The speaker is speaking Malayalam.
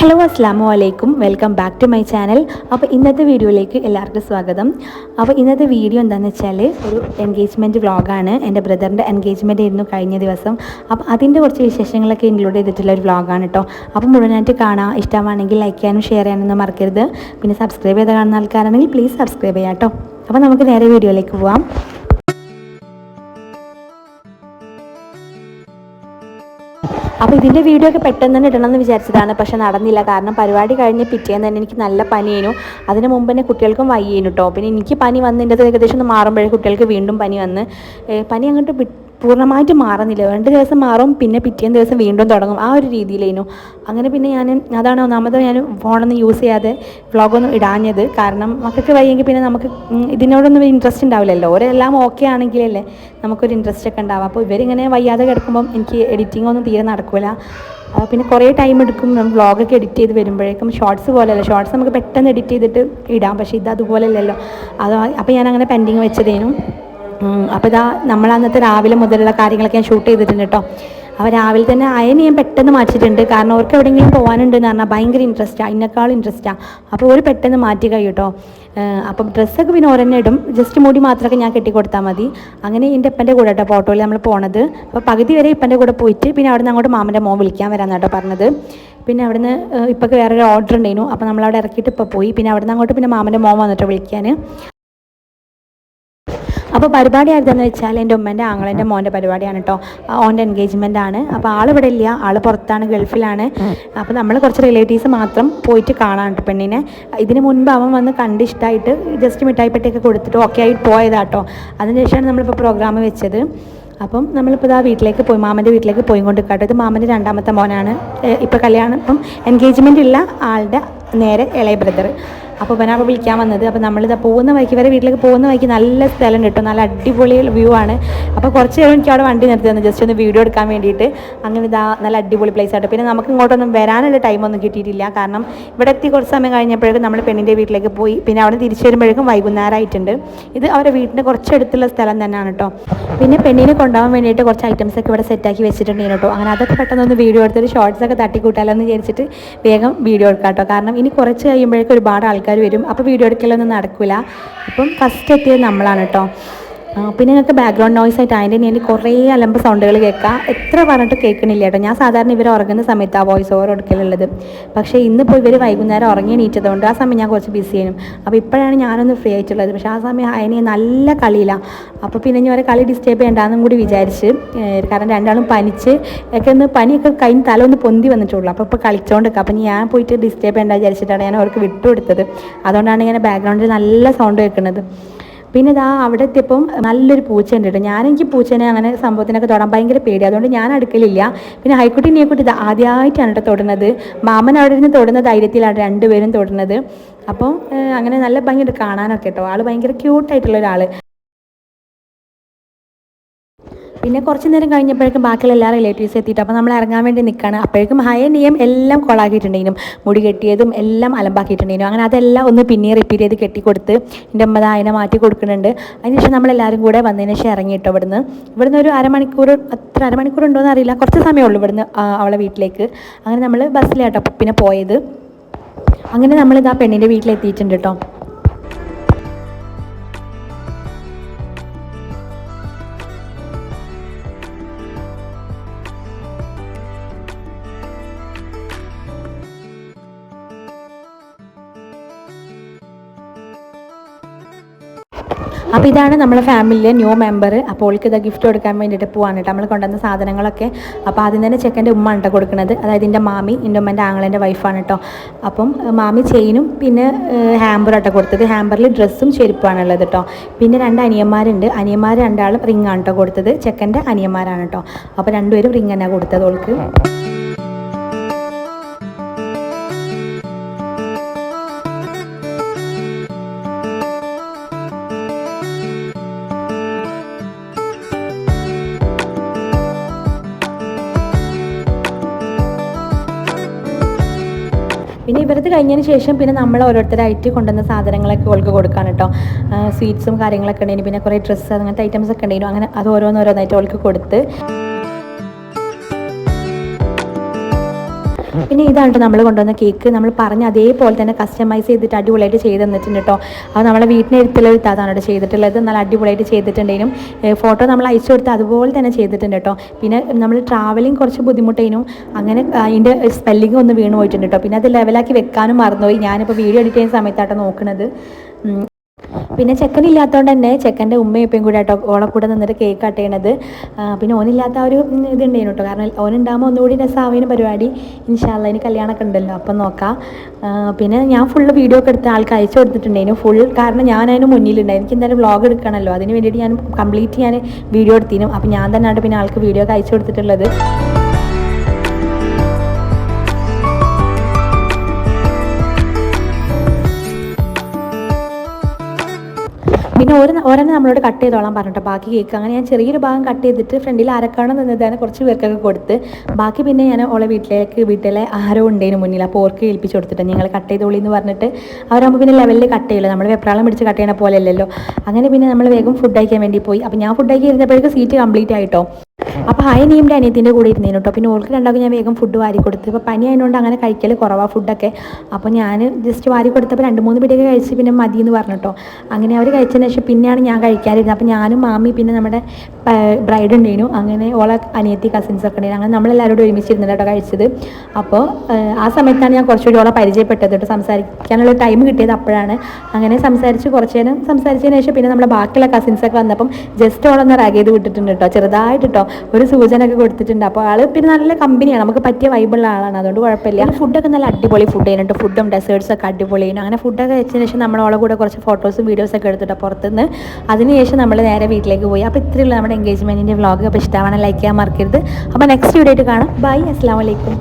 ഹലോ അസ്ലാമു അലൈക്കും welcome back to my channel അപ്പോൾ ഇന്നത്തെ വീഡിയോയിലേക്ക് എല്ലാവർക്കും സ്വാഗതം. അപ്പോൾ ഇന്നത്തെ വീഡിയോ എന്താണെന്ന് വെച്ചാൽ ഒരു എൻഗേജ്മെന്റ് വ്ളോഗാണ് എന്റെ ബ്രദറിന്റെ എൻഗേജ്മെന്റ് ആയിരുന്നു കഴിഞ്ഞ ദിവസം. അപ്പോൾ അതിന്റെ കുറച്ച് വിശേഷങ്ങളൊക്കെ ഇൻക്ലൂഡ് ചെയ്തിട്ടുള്ള ഒരു വ്ളോഗാണ് കേട്ടോ അപ്പോൾ മുഴുവനായിട്ട് കാണാം. ഇഷ്ടമാണെങ്കിൽ ലൈക്ക് ചെയ്യാനും ഷെയർ ചെയ്യാനൊന്നും മറക്കരുത്. പിന്നെ സബ്സ്ക്രൈബ് ചെയ്ത് കാണുന്ന ആൾക്കാരാണെങ്കിൽ പ്ലീസ് സബ്സ്ക്രൈബ് ചെയ്യാം കേട്ടോ അപ്പോൾ നമുക്ക് നേരെ വീഡിയോയിലേക്ക് പോവാം. അപ്പോൾ ഇതിന്റെ വീഡിയോ ഒക്കെ പെട്ടെന്ന് തന്നെ ഇടണമെന്ന് വിചാരിച്ചതാണ്. പക്ഷെ നടന്നില്ല. കാരണം പരിപാടി കഴിഞ്ഞ് പിറ്റേന്ന് തന്നെ എനിക്ക് നല്ല പനിയേനു. അതിന് മുമ്പ് തന്നെ കുട്ടികൾക്കും വയ്യേനു കേട്ടോ പിന്നെ എനിക്ക് പനി വന്നതിന്റെ ഏകദേശം ഒന്ന് മാറുമ്പോഴേ കുട്ടികൾക്ക് വീണ്ടും പനി വന്ന്. പനി അങ്ങോട്ട് പൂർണമായിട്ട് മാറുന്നില്ല. രണ്ട് ദിവസം മാറും പിന്നെ പിറ്റേന്ന് ദിവസം വീണ്ടും തുടങ്ങും. ആ ഒരു രീതിയിലേനു. അങ്ങനെ പിന്നെ ഞാൻ അതാണ് ഒന്നാമത് ഞാൻ ഫോണൊന്നും യൂസ് ചെയ്യാതെ വ്ളോഗൊന്നും ഇടാഞ്ഞത്. കാരണം മക്കൾക്ക് വയ്യെങ്കിൽ പിന്നെ നമുക്ക് ഇതിനോടൊന്നും ഇൻട്രസ്റ്റ് ഉണ്ടാവില്ലല്ലോ. ഓരെല്ലാം ഓക്കെ ആണെങ്കിലല്ലേ നമുക്കൊരു ഇൻട്രസ്റ്റ് ഒക്കെ ഉണ്ടാവും അപ്പോൾ ഇവരിങ്ങനെ വയ്യാതെ കിടക്കുമ്പം എനിക്ക് എഡിറ്റിംഗ് ഒന്നും തീരെ നടക്കില്ല പിന്നെ കുറേ ടൈം എടുക്കും. വ്ളോഗൊക്കെ എഡിറ്റ് ചെയ്ത് വരുമ്പോഴേക്കും ഷോർട്സ് പോലെയല്ല. ഷോർട്സ് നമുക്ക് പെട്ടെന്ന് എഡിറ്റ് ചെയ്തിട്ട് ഇടാം. പക്ഷേ ഇത് അതുപോലെയല്ലല്ലോ. അത് അപ്പോൾ ഞാൻ അങ്ങനെ പെൻഡിങ് വെച്ചതേനും. അപ്പോൾ ഇതാ നമ്മൾ അന്നത്തെ രാവിലെ മുതലുള്ള കാര്യങ്ങളൊക്കെ ഞാൻ ഷൂട്ട് ചെയ്തിട്ടുണ്ട് കേട്ടോ അപ്പോൾ രാവിലെ തന്നെ അയനെ ഞാൻ പെട്ടെന്ന് മാറ്റിയിട്ടുണ്ട്. കാരണം അവർക്ക് എവിടെയെങ്കിലും പോകാനുണ്ടെന്ന് പറഞ്ഞാൽ ഭയങ്കര ഇൻട്രസ്റ്റാണ് അതിനേക്കാൾ ഇൻട്രസ്റ്റാണ് അപ്പോൾ ഒരു പെട്ടെന്ന് മാറ്റി കഴിയും കേട്ടോ അപ്പം ഡ്രസ്സൊക്കെ പിന്നെ ഓരന്നെ ഇടും. ജസ്റ്റ് മുടി മാത്രമൊക്കെ ഞാൻ കെട്ടിക്കൊടുത്താൽ മതി. അങ്ങനെ എന്റെ ഇപ്പന്റെ കൂടെ കേട്ടോ ഫോട്ടോയിൽ നമ്മൾ പോണത്. അപ്പോൾ പകുതി വരെ ഇപ്പന്റെ കൂടെ പോയിട്ട് പിന്നെ അവിടെ നിന്ന് അങ്ങോട്ട് മാമന്റെ മോൻ വിളിക്കാൻ വരാൻ കേട്ടോ പറഞ്ഞത്. പിന്നെ അവിടുന്ന് ഇപ്പൊക്കെ വേറൊരു ഓർഡർ ഉണ്ടായിരുന്നു അപ്പോൾ നമ്മളവിടെ ഇറക്കിയിട്ട് ഇപ്പോൾ പോയി. പിന്നെ അവിടെ നിന്ന് അങ്ങോട്ട് പിന്നെ മാമന്റെ മോൻ വന്നിട്ട് വിളിക്കാൻ അപ്പോൾ പരിപാടി ആയിരുന്നെന്ന് വെച്ചാൽ എന്റെ ഉമ്മന്റെ ആങ്ങളെന്റെ മോന്റെ പരിപാടിയാണ് കേട്ടോ ഓന്റെ എൻഗേജ്മെന്റ് ആണ്. അപ്പോൾ ആളിവിടെ ഇല്ല. ആൾ പുറത്താണ് ഗൾഫിലാണ്. അപ്പോൾ നമ്മൾ കുറച്ച് റിലേറ്റീവ്സ് മാത്രം പോയിട്ട് കാണാൻ പെണ്ണിനെ. ഇതിന് മുൻപ് അവൻ വന്ന് കണ്ട് ഇഷ്ടമായിട്ട് ജസ്റ്റ് മിഠായി പെട്ടിയൊക്കെ കൊടുത്തിട്ട് ഓക്കെ ആയിട്ട് പോയതാട്ടോ അതിനുശേഷമാണ് നമ്മളിപ്പോൾ പ്രോഗ്രാം വെച്ചത്. അപ്പം നമ്മളിപ്പോൾ ഇതാ വീട്ടിലേക്ക് പോയി മാമന്റെ വീട്ടിലേക്ക് പോയി കൊണ്ട് കേട്ടോ ഇത് മാമന്റെ രണ്ടാമത്തെ മോനാണ്. ഇപ്പോൾ കല്യാണം ഇപ്പം എൻഗേജ്മെന്റ് ഉള്ള ആളുടെ നേരെ ഇളയ ബ്രദർ അപ്പോൾ ഇവനാണ് വിളിക്കാൻ വന്നത്. അപ്പോൾ നമ്മളിത് പോകുന്ന വഴിക്ക് വരെ വീട്ടിലേക്ക് പോകുന്ന വഴിക്ക് നല്ല സ്ഥലം കിട്ടും. നല്ല അടിപൊളി വ്യൂ ആണ്. അപ്പോൾ കുറച്ച് നേരം എനിക്ക് അവിടെ വണ്ടി നിർത്തി തന്നു. ജസ്റ്റ് ഒന്ന് വീഡിയോ എടുക്കാൻ വേണ്ടിയിട്ട്. അങ്ങനെ ഇതാ നല്ല അടിപൊളി പ്ലേസ് ആയിട്ട് പിന്നെ നമുക്ക് ഇങ്ങോട്ടൊന്നും വരാനുള്ള ടൈമൊന്നും കിട്ടിയിട്ടില്ല. കാരണം ഇവിടെ എത്തി കുറച്ച് സമയം കഴിഞ്ഞപ്പോഴേക്കും നമ്മൾ പെണ്ണിന്റെ വീട്ടിലേക്ക് പോയി. പിന്നെ അവിടെ തിരിച്ചു വരുമ്പോഴേക്കും വൈകുന്നേരമായിട്ടുണ്ട്. ഇത് അവരുടെ വീടിന്റെ കുറച്ചടുത്തുള്ള സ്ഥലം തന്നെയാണ് കേട്ടോ പിന്നെ പെണ്ണിനെ കൊണ്ടുപോകാൻ വേണ്ടിയിട്ട് കുറച്ച് ഐറ്റംസ് ഒക്കെ ഇവിടെ സെറ്റാക്കി വെച്ചിട്ടുണ്ട് കേട്ടോ അങ്ങനെ അതൊക്കെ പെട്ടെന്നൊന്ന് വീഡിയോ എടുത്തിട്ട് ഷോർട്സ് ഒക്കെ തട്ടിക്കൂട്ടാലോ എന്ന് വിചാരിച്ചിട്ട് വേഗം വീഡിയോ എടുക്കാം കേട്ടോ കാരണം ഇനി കുറച്ച് കഴിയുമ്പോഴേക്കും ഒരുപാട് ആൾക്കാർ വരും. അപ്പോൾ വീഡിയോ എടുക്കലൊന്നും നടക്കില്ല അപ്പം ഫസ്റ്റ് എത്തിയത് നമ്മളാണ് കേട്ടോ പിന്നെ ഞങ്ങൾക്ക് ബാക്ക്ഗ്രൗണ്ട് നോയ്സ് ആയിട്ട് അതിന്റെ ഞാൻ കുറേ അലമ്പ് സൗണ്ടുകൾ കേൾക്കാം. എത്ര പറഞ്ഞിട്ട് കേൾക്കണില്ല കേട്ടോ. ഞാൻ സാധാരണ ഇവർ ഉറങ്ങുന്ന സമയത്ത് ആ വോയിസ് ഓവർ എടുക്കലുള്ളത് പക്ഷേ ഇന്നിപ്പോൾ ഇവർ വൈകുന്നേരം ഉറങ്ങി എണീറ്റതുകൊണ്ട് ആ സമയം ഞാൻ കുറച്ച് ബിസി ആയിരുന്നു. അപ്പോൾ ഇപ്പോഴാണ് ഞാനൊന്ന് ഫ്രീ ആയിട്ടുള്ളത്. പക്ഷേ ആ സമയം അതിന് നല്ല കളിയിലാണ് അപ്പോൾ പിന്നെ ഞാൻ കളി ഡിസ്റ്റർബ് ചെയ്യണ്ടെന്നും കൂടി വിചാരിച്ച് കാരണം രണ്ടാളും പനിച്ച് ഒക്കെ ഒന്ന് പനിയൊക്കെ കഴിഞ്ഞ് തല ഒന്ന് പൊന്തി വന്നിട്ടുള്ളൂ. അപ്പോൾ ഇപ്പോൾ കളിച്ചുകൊണ്ടിരിക്കുക അപ്പോൾ ഞാൻ പോയിട്ട് ഡിസ്റ്റർബ് ചെയ്യേണ്ട വിചാരിച്ചിട്ടാണ് ഞാൻ അവർക്ക് വിട്ടുകൊടുത്തത് അതുകൊണ്ടാണ് ഇങ്ങനെ ബാക്ക്ഗ്രൗണ്ടിൽ നല്ല സൗണ്ട് കേൾക്കുന്നത് പിന്നെ ഇതാ അവിടെ എത്തിയപ്പം നല്ലൊരു പൂച്ച ഉണ്ട് എനിക്ക് പൂച്ചേനെ അങ്ങനെ സംഭവത്തിനൊക്കെ തൊടാൻ ഭയങ്കര പേടി അതുകൊണ്ട് ഞാൻ അടുക്കലില്ല. പിന്നെ ഹൈക്കുട്ടി നീക്കുട്ടി ഇത് ആദ്യമായിട്ടാണ് കേട്ടോ തൊടുന്നത്. മാമൻ അവിടെ ഇരുന്ന് തൊടുന്ന ധൈര്യത്തിലാണ് രണ്ടുപേരും തൊടുന്നത്. അപ്പം അങ്ങനെ നല്ല ഭംഗിയുണ്ട് കാണാനൊക്കെ കേട്ടോ ആൾ ഭയങ്കര ക്യൂട്ടായിട്ടുള്ള ഒരാൾ പിന്നെ കുറച്ച് നേരം കഴിഞ്ഞപ്പോഴേക്കും ബാക്കിയുള്ള എല്ലാ റിലേറ്റീവ്സ് എത്തിയിട്ട് അപ്പോൾ നമ്മൾ ഇറങ്ങാൻ വേണ്ടി നിൽക്കുകയാണ് അപ്പോഴേക്കും ഹയ നിയം എല്ലാം കൊളാക്കിയിട്ടുണ്ടെങ്കിലും മുടി കെട്ടിയതും എല്ലാം അലമ്പാക്കിയിട്ടുണ്ടെങ്കിലും. അങ്ങനെ അതെല്ലാം ഒന്ന് പിന്നെ റിപ്പീറ്റ് ചെയ്ത് കെട്ടിക്കൊടുത്ത് എന്റെ അമ്മ അതിനെ മാറ്റി കൊടുക്കുന്നുണ്ട്. അതിനുശേഷം നമ്മളെല്ലാവരും കൂടെ വന്നതിന് ശേഷം ഇറങ്ങിയിട്ടോ ഇവിടുന്ന്. ഇവിടുന്ന് ഒരു അരമണിക്കൂർ അത്ര അരമണിക്കൂർ ഉണ്ടോ എന്ന് അറിയില്ല. കുറച്ച് സമയമുള്ളൂ ഇവിടുന്ന് ആ, അവളെ വീട്ടിലേക്ക്. അങ്ങനെ നമ്മൾ ബസ്സിലാട്ടോ പിന്നെ പോയത്. അങ്ങനെ നമ്മളിതാ പെണ്ണിന്റെ വീട്ടിലെത്തിയിട്ടുണ്ട് കേട്ടോ. അപ്പോൾ ഇതാണ് നമ്മളെ ഫാമിലിയിലെ ന്യൂ മെമ്പർ. അപ്പോൾ ഓൾക്ക് ഇത് ഗിഫ്റ്റ് കൊടുക്കാൻ വേണ്ടിയിട്ട് പോവാണ് കേട്ടോ. നമ്മൾ കൊണ്ടുവന്ന സാധനങ്ങളൊക്കെ. അപ്പോൾ ആദ്യം തന്നെ ചെക്കന്റെ ഉമ്മ കേട്ടോ കൊടുക്കുന്നത് അതായത് എന്റെ മാമി എന്റെ ഉമ്മന്റെ ആങ്ങളേന്റെ വൈഫാണ് കേട്ടോ അപ്പം മാമി ചെയിനും പിന്നെ ഹാമ്പർ കേട്ടോ കൊടുത്തത്. ഹാമ്പറിൽ ഡ്രസ്സും ചെരുപ്പാണ് ഉള്ളത് കേട്ടോ പിന്നെ രണ്ട് അനിയന്മാരുണ്ട്. അനിയന്മാർ രണ്ടാളും റിങ്ങാണ് കേട്ടോ കൊടുത്തത്. ചെക്കന്റെ അനിയന്മാരാണ് കേട്ടോ അപ്പോൾ രണ്ടുപേരും റിംഗ് തന്നെ കൊടുത്തത് ഓൾക്ക്. ഇവരത് കഴിഞ്ഞതിന് ശേഷം പിന്നെ നമ്മൾ ഓരോരുത്തരായിട്ട് കൊണ്ടുവന്ന സാധനങ്ങളൊക്കെ ഓൾക്ക് കൊടുക്കാൻ കേട്ടോ. സ്വീറ്റ്സും കാര്യങ്ങളൊക്കെ ഉണ്ടായിരുന്നു പിന്നെ കുറേ ഡ്രസ്സ് അങ്ങനത്തെ ഐറ്റംസ് ഒക്കെ ഉണ്ടായിരുന്നു അങ്ങനെ അത് ഓരോന്നോരോന്നായിട്ട് ഓൾക്ക് കൊടുത്ത്. പിന്നെ ഇതാണ് നമ്മൾ കൊണ്ടുവന്ന കേക്ക് നമ്മൾ പറഞ്ഞ അതേപോലെ തന്നെ കസ്റ്റമൈസ് ചെയ്തിട്ട് അടിപൊളിയായിട്ട് ചെയ്ത് തന്നിട്ടുണ്ട് കേട്ടോ അത് നമ്മളെ വീട്ടിനെടുത്തുള്ള ഒരു താത്താണ് കേട്ടോ ചെയ്തിട്ടുള്ളത്. നല്ല അടിപൊളിയായിട്ട് ചെയ്തിട്ടുണ്ടെങ്കിലും ഫോട്ടോ നമ്മൾ അയച്ചു കൊടുത്ത് അതുപോലെ തന്നെ ചെയ്തിട്ടുണ്ട് കേട്ടോ പിന്നെ നമ്മൾ ട്രാവലിംഗ് കുറച്ച് ബുദ്ധിമുട്ടേനും അങ്ങനെ അതിന്റെ സ്പെല്ലിംഗ് ഒന്ന് വീണ് പോയിട്ടുണ്ട് കേട്ടോ പിന്നെ അത് ലെവലാക്കി വെക്കാനും മറന്നുപോയി. ഞാനിപ്പോൾ വീഡിയോ എഡിറ്റ് ചെയ്യുന്ന സമയത്താട്ടോ നോക്കുന്നത്. പിന്നെ ചെക്കൻ ഇല്ലാത്തതുകൊണ്ട് തന്നെ ചെക്കന്റെ ഉമ്മയും ഇപ്പം കൂടെ കേട്ടോ ഓളെ കൂടെ നിന്നിട്ട് കേക്ക് കട്ട് ചെയ്യണത്. പിന്നെ ഓനില്ലാത്ത ആ ഒരു ഇതുണ്ടായിരുന്നു കേട്ടോ കാരണം ഓനുണ്ടാകുമ്പോൾ ഒന്നുകൂടി രസാവിന് പരിപാടി. ഇൻഷാല്ല ഇനി കല്യാണമൊക്കെ ഉണ്ടല്ലോ അപ്പം നോക്കാം. പിന്നെ ഞാൻ ഫുള്ള് വീഡിയോ ഒക്കെ എടുത്ത് ആൾക്ക് അയച്ചു കൊടുത്തിട്ടുണ്ടായിരുന്നു. ഫുൾ കാരണം ഞാൻ അതിന് മുന്നിലുണ്ടായി എനിക്ക് എന്തായാലും വ്ളോഗ് എടുക്കണമല്ലോ അതിന് വേണ്ടിയിട്ട് ഞാൻ കംപ്ലീറ്റ് ഞാൻ വീഡിയോ എടുത്തിനും. അപ്പം ഞാൻ തന്നെയാണ് പിന്നെ ആൾക്ക് വീഡിയോ ഒക്കെ അയച്ചു കൊടുത്തിട്ടുള്ളത്. പിന്നെ ഒരു ഒരെണ്ണം നമ്മളോട് കട്ട് ചെയ്തോളാൻ പറഞ്ഞിട്ട് ബാക്കി കേക്ക് അങ്ങനെ ഞാൻ ചെറിയൊരു ഭാഗം കട്ട് ചെയ്തിട്ട് ഫ്രണ്ടിൽ ആരക്കാണോ നിന്നതാണ് കുറച്ച് പേർക്കൊക്കെ കൊടുത്ത് ബാക്കി പിന്നെ ഞാൻ ഓളെ വീട്ടിലേക്ക് വീട്ടിലെ ആരോ ഉണ്ടേനു മുന്നിൽ അപ്പോൾ ഓർക്ക് ഏൽപ്പിച്ച് കൊടുത്തിട്ട് ഞങ്ങൾ കട്ട് ചെയ്തോളി എന്ന് പറഞ്ഞിട്ട് അവരാകുമ്പോൾ പിന്നെ ലെവലിൽ കട്ട് ചെയ്യില്ല നമ്മൾ വെപ്രാളം പിടിച്ച് കട്ട് ചെയ്യണ പോലെ അല്ലല്ലോ അങ്ങനെ പിന്നെ നമ്മൾ വേഗം ഫുഡ് കഴിക്കാൻ വേണ്ടി പോയി. അപ്പോൾ ഞാൻ ഫുഡ് കഴിക്കാൻ ഇരുന്നപ്പോഴേക്കും സീറ്റ് കംപ്ലീറ്റ് ആയിട്ടോ. അപ്പോൾ ഹായ് നീമിന്റെ അനിയത്തിന്റെ കൂടെ ഇരുന്നേനു കേട്ടോ പിന്നെ ഓൾക്ക് രണ്ടാൾക്ക് ഞാൻ വേഗം ഫുഡ് വാരി കൊടുത്തു. ഇപ്പോൾ പനി ആയതുകൊണ്ട് അങ്ങനെ കഴിക്കൽ കുറവാണ് ഫുഡൊക്കെ അപ്പോൾ ഞാൻ ജസ്റ്റ് വാരി കൊടുത്തപ്പോൾ രണ്ട് മൂന്ന് പിടിയൊക്കെ കഴിച്ച് പിന്നെ മതി എന്ന് പറഞ്ഞു കേട്ടോ അങ്ങനെ അവർ കഴിച്ചതിന് ശേഷം പിന്നെയാണ് ഞാൻ കഴിക്കാതിരുന്നത്. അപ്പോൾ ഞാനും മാമി പിന്നെ നമ്മുടെ ബ്രൈഡ് ഉണ്ടായിരുന്നു അങ്ങനെ ഓളെ അനിയത്തി കസിൻസ് ഒക്കെ ഉണ്ടായിരുന്നു അങ്ങനെ നമ്മളെല്ലാവരോടും ഒരുമിച്ചിരുന്നില്ല കേട്ടോ കഴിച്ചത്. അപ്പോൾ ആ സമയത്താണ് ഞാൻ കുറച്ചുകൂടി ഓളെ പരിചയപ്പെട്ടത് കേട്ടോ സംസാരിക്കാനുള്ള ടൈം കിട്ടിയത് അപ്പോഴാണ്. അങ്ങനെ സംസാരിച്ച് കുറച്ച് നേരം സംസാരിച്ചതിന് ശേഷം പിന്നെ നമ്മുടെ ബാക്കിയുള്ള കസിൻസൊക്കെ വന്നപ്പം ജസ്റ്റ് ഓളൊന്ന് റാഗ് ചെയ്ത് വിട്ടിട്ടുണ്ട് കേട്ടോ ചെറുതായിട്ട് കേട്ടോ ഒരു സൂചന ഒക്കെ കൊടുത്തിട്ടുണ്ട്. അപ്പോൾ ആൾ പിന്നെ നല്ല കമ്പനിയാണ് നമുക്ക് പറ്റിയ വൈബുള്ള ആളാണ്. അതുകൊണ്ട് കുഴപ്പമില്ല. ഫുഡൊക്കെ നല്ല അടിപൊളി ഫുഡ് ചെയ്യുന്നുണ്ട് ഫുഡും ഡെസേർട്സ് ഒക്കെ അടിപൊളി ചെയ്യുന്നു അങ്ങനെ ഫുഡൊക്കെ വെച്ചതിന് ശേഷം നമ്മൾ കൂടെ കുറച്ച് ഫോട്ടോസും വീഡിയോസ് ഒക്കെ എടുത്തിട്ട് പുറത്തുനിന്ന് അതിനുശേഷം നമ്മൾ നേരെ വീട്ടിലേക്ക് പോയി. അപ്പോൾ ഇത്രയുള്ള നമ്മുടെ എൻഗേജ്മെന്റിന്റെ വ്ളോഗ് അപ്പോൾ ഇഷ്ടമാണ് ലൈക്ക് ചെയ്യാൻ മറക്കരുത്. അപ്പോൾ നെക്സ്റ്റ് വീഡിയോ ആയിട്ട് കാണാം. ബൈ അസ്സാം വലൈക്കും